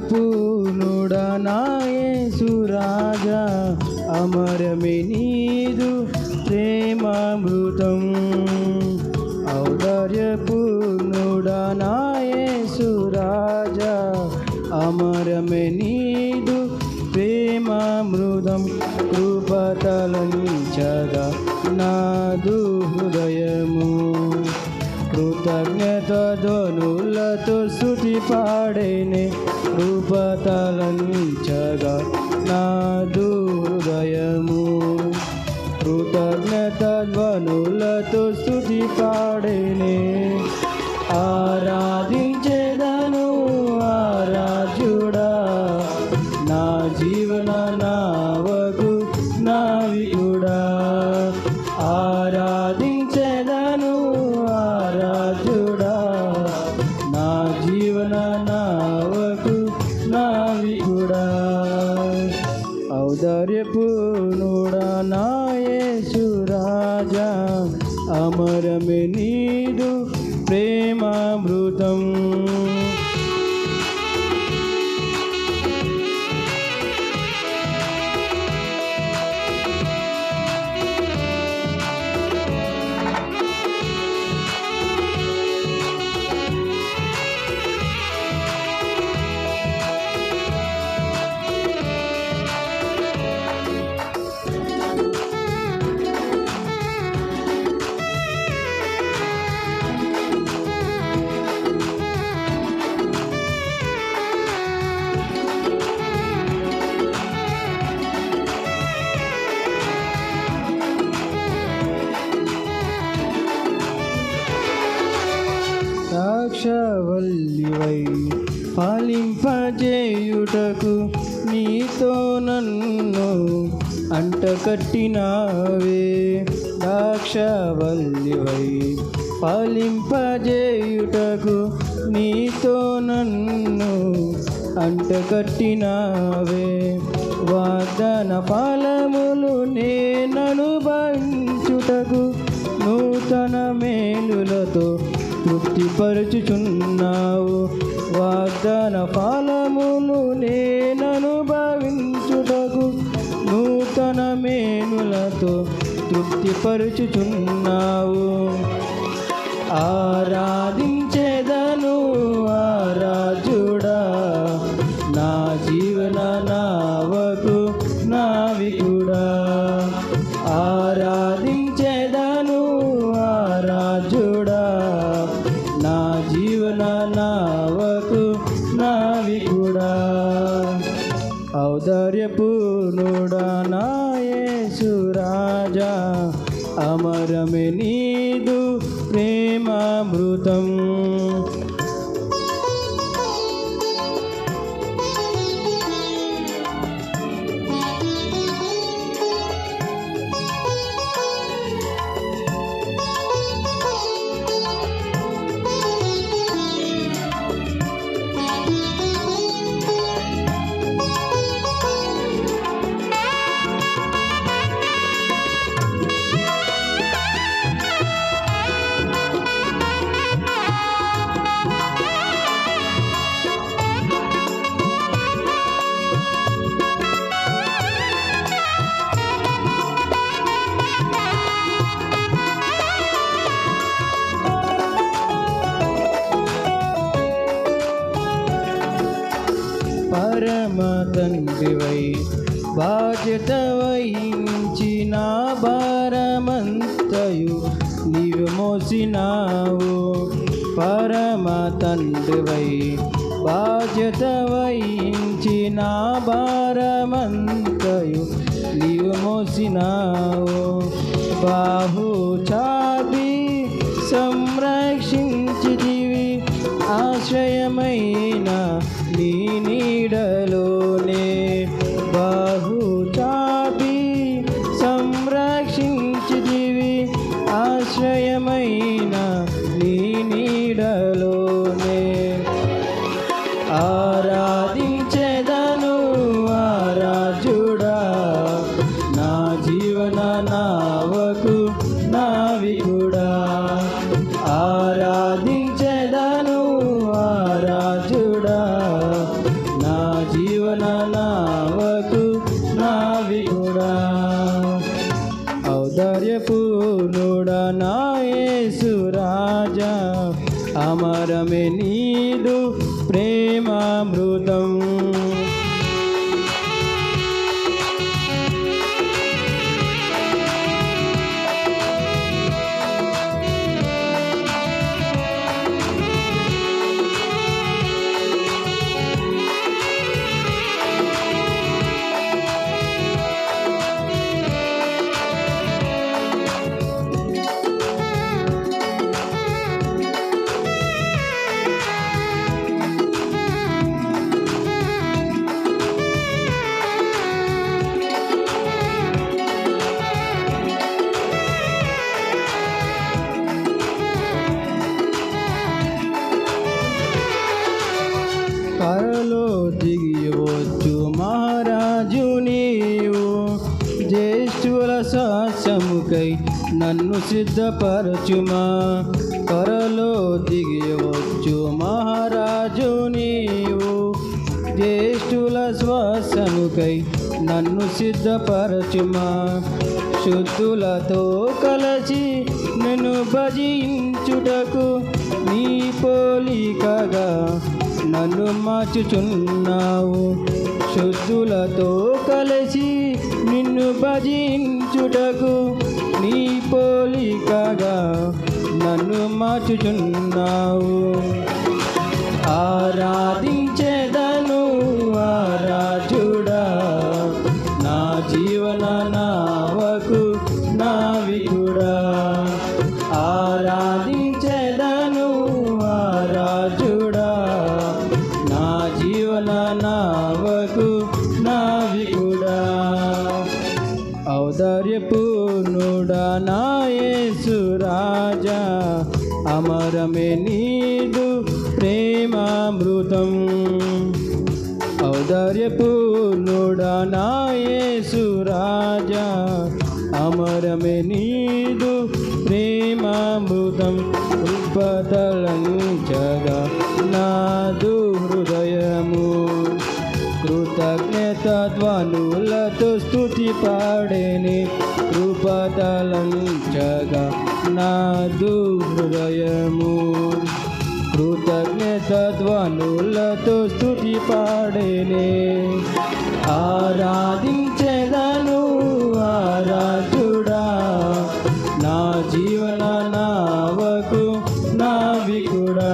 పూర్ణుడా నాయసురాజా అమరమే నీదు ప్రేమామృతం. ఔదార్య పూర్ణుడా నాయసురాజా అమరమే నీదు ప్రేమామృతం. కృపతలంచగా నాదు హృదయము. కృతజ్ఞత ధ్వనులతో స్థుతి పాడేనే రూపతలంచగా నా హృదయము కృతజ్ఞత ధ్వనులతో స్థుతి పాడేనే ఆరాధి ఔదార్యపూర్ణుడా నాయసురాజా అమరమే నీదు ప్రేమామృతం. ద్రాక్షవల్లివై ఫలింపజేయుటకు నీతో నన్ను అంటకట్టినావే దాక్షవల్లివై ఫలింపజేయుటకు నీతో నన్ను అంటకట్టినావే వాదన ఫలములు నేననుభవించుటకు నూతన మేలులతో తృప్తిపరచుచున్నావు. వాగ్దాన ఫలములు నేననుభవించుటకు నూతన మేనులతో తృప్తిపరచుచున్నావు. ఆరాధించేదను ఆరాజుడా నా జీవన నావకు నావికుడా. ఆ ఔదార్యపూర్ణుడా నాయసురాజా అమరమే నీదు ప్రేమామృతం. తండ్రివై బాధ్యత వహించిన భారమంతయు నీవు మోసినావు. పరమ తండ్రివై బాధ్యత వహించిన భారమంతయు నీవు మోసినావు. బాహు చాబి సంరక్షించితివి ఆశ్రయమైన నీదు ప్రేమామృతం. దిగివచ్చు మహారాజు నీవు. జ్యేష్ఠుల సాసముకై నన్ను సిద్ధపరచుమా. త్వరలో దిగివచ్చు మహారాజు నీవు. జ్యేష్ఠుల శ్వాసముకై నన్ను సిద్ధపరచుమా. శుద్ధులతో కలసి నన్ను భజించుటకు నీ పోలికగా నన్ను మార్చుచున్నావు. శుద్ధులతో కలిసి నిన్ను భజించుటకు నీ పోలికగా నన్ను మార్చుచున్నావు. ఆరాధించేదను ఆరాజుడా నా జీవన నావకు నావికుడా. ఔదార్యపూర్ణుడా నా రాజా అమరమే నీదు ప్రేమామృతం. ఔదార్యపూర్ణుడా నా రాజా అమరమే నీదు ప్రేమామృతం. ఉపతలంచగా నాదు హృదయము. కృతజ్ఞతధ్వనులతో స్థుతి పాడేని కృపతలంచగా నాదు హృదయము కృతజ్ఞతధ్వనులతో స్థుతి పాడేనే ఆరాధించెదను ఆరాధుడా. నా జీవన నావకు నావికుడా